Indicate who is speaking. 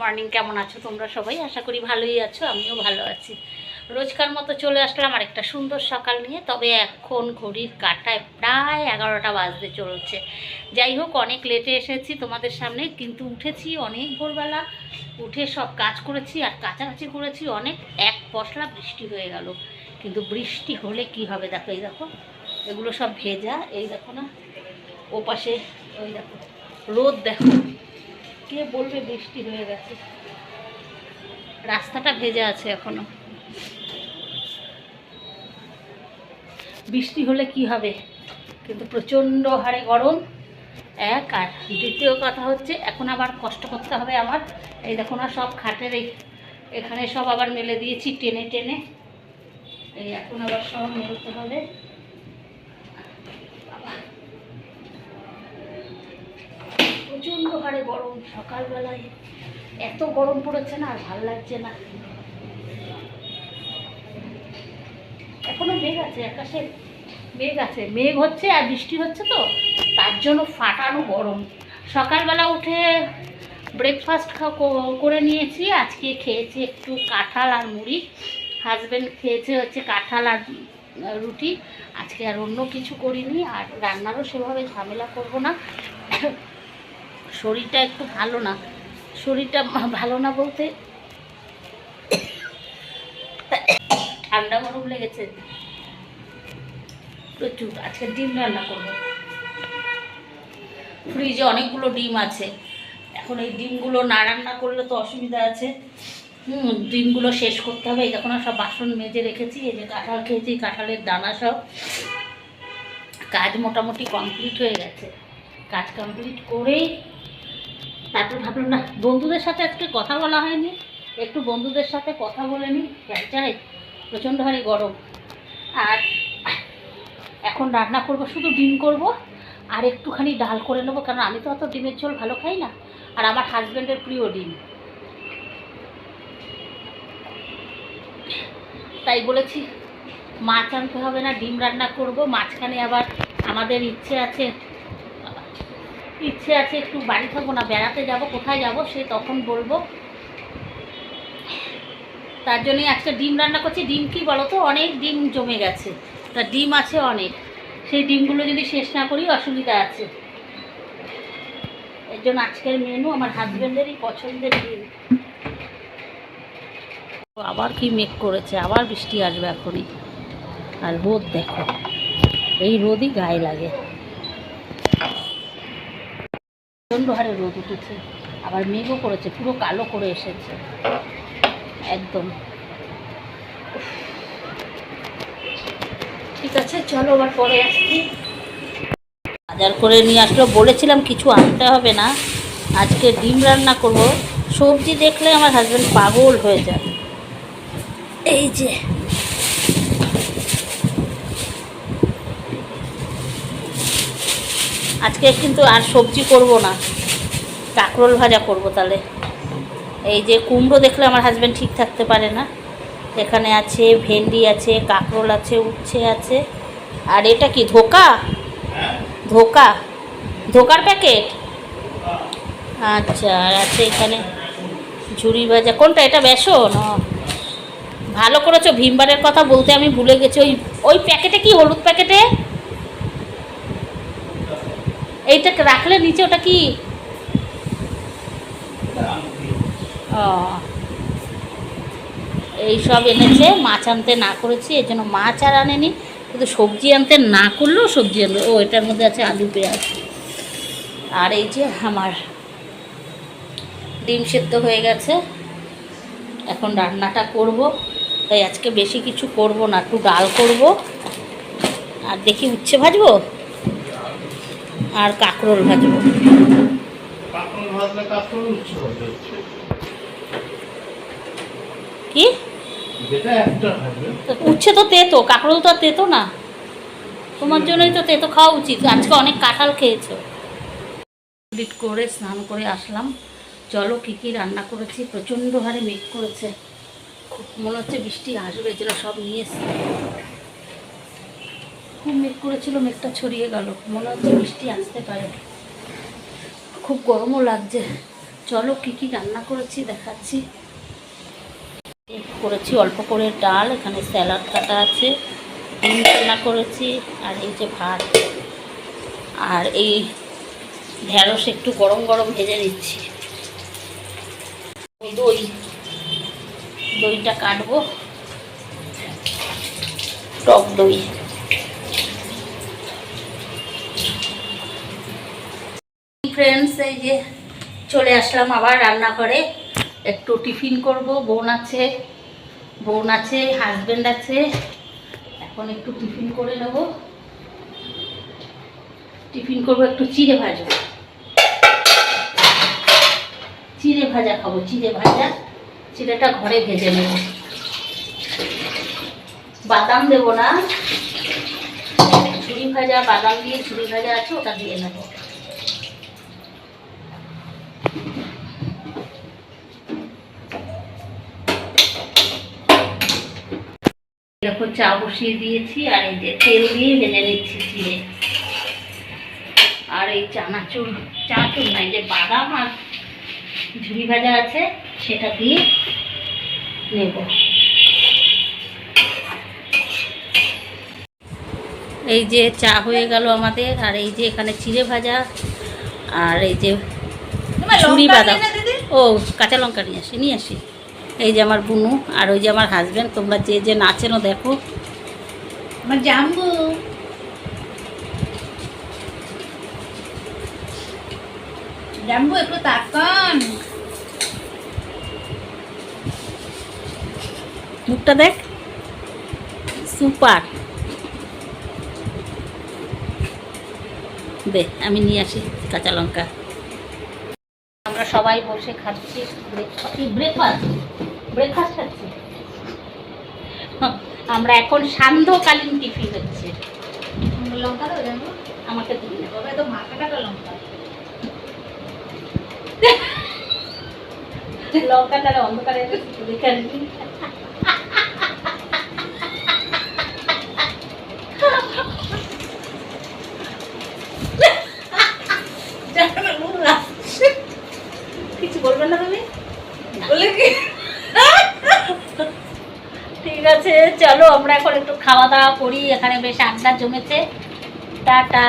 Speaker 1: Morning, কেমন আছো? তোমরা সবাই আশা করি ভালোই আছো, আমিও ভালো আছি। রোজকার মতো চলে আসলাম আর একটা সুন্দর সকাল নিয়ে, তবে এখন ঘড়ির কাটায় প্রায় এগারোটা বাজতে চলছে। যাই হোক, অনেক লেটে এসেছি তোমাদের সামনে, কিন্তু উঠেছি অনেক ভোরবেলা, উঠে সব কাজ করেছি আর কাছাকাছি করেছি, অনেক এক পশলা বৃষ্টি হয়ে গেল। কিন্তু বৃষ্টি হলে কি হবে দেখো, এই দেখো, এগুলো সব ভেজা, এই দেখো না ও পাশে ওই দেখো, রোদ দেখো। কে বলবে বৃষ্টি হয়ে গেছে? রাস্তাটা ভেজে আছে এখনও। বৃষ্টি হলে কি হবে? কিন্তু প্রচণ্ড হারে গরম। এক আর দ্বিতীয় কথা হচ্ছে, এখন আবার কষ্ট করতে হবে আমার। এই দেখো না, সব খাটের এখানে সব আবার মেলে দিয়েছি টেনে টেনে। এই এখন আবার সব মেলতে হবে। প্রচণ্ড হারে গরম সকালবেলায়। এত গরম পড়েছে না, আর ভালো লাগছে না। এখনও মেঘ আছে, আকাশে মেঘ আছে। মেঘ হচ্ছে আর বৃষ্টি হচ্ছে তো, তার জন্য ফাটানো গরম। সকালবেলা উঠে ব্রেকফাস্ট করে নিয়েছি। আজকে খেয়েছি একটু কাঁঠাল আর মুড়ি। হাজব্যান্ড খেয়েছে হচ্ছে কাঁঠাল আর রুটি। আজকে আর অন্য কিছু করিনি, আর রান্নারও সেভাবে ঝামেলা করব না। শরীরটা একটু ভালো না। শরীরটা ভালো না বলতে ঠান্ডা গরম লেগেছে। প্রচুর আজকে ডিম রান্না করব। ফ্রিজে অনেকগুলো ডিম আছে। এখন এই ডিমগুলো না রান্না করলে তো অসুবিধা আছে। হুম, ডিমগুলো শেষ করতে হবে। এই দেখো সব বাসন মেজে রেখেছি। এই যে কাঁঠাল খেয়েছি, কাঁঠালের দানা সব। কাজ মোটামুটি কমপ্লিট হয়ে গেছে। কাজ কমপ্লিট করেই তারপর ভাবলাম, না, বন্ধুদের সাথে আজকে কথা বলা হয়নি। একটু বন্ধুদের সাথে কথা বলে নিই। চাই প্রচণ্ড হারে গরম। আর এখন রান্না করব, শুধু ডিম করব, আর একটুখানি ডাল করে নেব, কারণ আমি তো অত ডিমের ঝোল ভালো খাই না, আর আমার হাজব্যান্ডের প্রিয় ডিম। তাই বলেছি, মাছ আনতে হবে না, ডিম রান্না করব। মাঝখানে আবার আমাদের ইচ্ছে আছে ইচ্ছে আছে একটু বাড়ি থাকব না, বেড়াতে যাব, কোথায় যাব, সে তখন বলব। তার জন্যই একটা ডিম রান্না করছি। ডিম কি বলো তো অনেক ডিম জমে গেছে। তা ডিম আছে অনেক। সেই ডিমগুলো যদি শেষ না করি, অসুবিধা আছে। এর জন্য আজকের মেনু আমার হাজব্যান্ডেরই পছন্দের ডিম। আবার কি মেঘ করেছে? আবার বৃষ্টি আসবে এখনই। আর রোদ দেখো। এই রোদই গায়ে লাগে। প্রচণ্ড হারে রোদ উঠেছে, আবার মেঘও করেছে, পুরো কালো করে এসেছে। একদম। ঠিক আছে, চলো আবার পরে আসছি। বাজার করে নিয়ে আসলো, বলেছিলাম কিছু আনতে হবে না। আজকে ডিম রান্না করব। সবজি দেখলে আমার হাজব্যান্ড পাগল হয়ে যায়। এই যে আজকে কিন্তু আর সবজি করব না। কাঁকরোল ভাজা করব তাহলে। এই যে কুমড়ো দেখলে আমার হাজব্যান্ড ঠিক থাকতে পারে না। এখানে আছে ভেন্ডি আছে, কাঁকরোল আছে, উচ্ছে আছে। আর এটা কি, ধোকা? ধোকা? ধোকার প্যাকেট আচ্ছা আর আছে এখানে ঝুড়ি ভাজা। কোনটা, এটা বেসন? ভালো করেছ, ভীমবারের কথা বলতে আমি ভুলে গেছি। ওই ওই প্যাকেটে কি, হলুদ প্যাকেটে এইটা রাখলে নিচে ওটা কি? এই সব এনেছে, মাছ আনতে না করেছি এর জন্য মাছ আর আনেনি। কিন্তু সবজি আনতে না করলেও সবজি আনবে। ও, এটার মধ্যে আছে আলু, পেঁয়াজ। আর এই যে আমার ডিম সেদ্ধ হয়ে গেছে। এখন রান্নাটা করব। তাই আজকে বেশি কিছু করব না, একটু ডাল করব। আর দেখি উচ্ছে ভাজবো? আর কাঁকরোল ভাজবো। কি? উচ্ছে তো তেতো কাঁকরোল তো আর তেতো না। তোমার জন্যই তো তেতো খাওয়া উচিত। আজকে অনেক কাঁঠাল খেয়েছো। কমপ্লিট করে স্নান করে আসলাম। চলো কী কী রান্না করেছি প্রচণ্ড হারে মেঘ করেছে। খুব মনে হচ্ছে বৃষ্টি আসবে যেটা সব নিয়ে এসছে। খুব মেঘ করেছিল, মেঘটা ছড়িয়ে গেল। মনে হচ্ছে বৃষ্টি আসতে পারে। খুব গরমও লাগছে। চলো কি কি রান্না করেছি দেখাচ্ছি। করেছি অল্প করে ডাল, এখানে স্যালাড কাটা আছে। রান্না করেছি, আর এই যে ভাত। আর এই ঢেঁড়স একটু গরম গরম ভেজে নিচ্ছি। দই, দইটা কাটবো। টক দই। ফ্রেন্ডস এই যে চলে আসলাম আবার রান্নাঘরে। একটু টিফিন করব, বোন আছে বোন আছে হাজবেন্ড আছে। এখন একটু টিফিন করে নেব। টিফিন করব একটু চিড়ে ভাজবো চিড়ে ভাজা খাব, চিড়ে ভাজা। চিড়েটা ঘরে ভেজে নেব। বাদাম দেবো না। ঝুড়ি ভাজা, বাদাম দিয়ে ঝুড়ি ভাজা আছে, ওটা দিয়ে নেব। এরকম চা বসিয়ে দিয়েছি আর এই যে তেল দিয়ে ভেজে নিচ্ছি চিড়ে। আর এই চানাচুর চানাচুর না এই যে বাদাম আর ঝুড়ি ভাজা আছে সেটা দিয়ে নেব। এই যে চা হয়ে গেল আমাদের আর এই যে এখানে চিড়ে ভাজা আর এই যে ঝুড়ি বাদাম। ও কাঁচা লঙ্কা নিয়ে আসি নিয়ে আসি। এই যে আমার বুনু আর ওই যে আমার হাজব্যান্ড তোমরা যে যে নাচেনও দেখো।
Speaker 2: আমার জাম্বু। জাম্বু, একটু তাকান।
Speaker 1: মুখটা দেখ। সুপার। দে, আমি নিয়ে আসি কাঁচা লঙ্কা। আমরা সবাই বসে খাচ্ছি ব্রেকফাস্ট ব্রেকফাস্ট খাচ্ছি আমরা এখন সান্ধ্যকালীন টিফিন হচ্ছে।
Speaker 2: লঙ্কা
Speaker 1: আমাকে
Speaker 2: তো মাথা কাটা লঙ্কা।
Speaker 1: লঙ্কাটা অন্ধকারে দেখে আনবি। কিছু বলবেন না তুমি
Speaker 2: বলে কি
Speaker 1: ঠিক আছে চলো আমরা এখন একটু খাওয়া দাওয়া করি এখানে বেশ আড্ডা জমেছে। টাটা।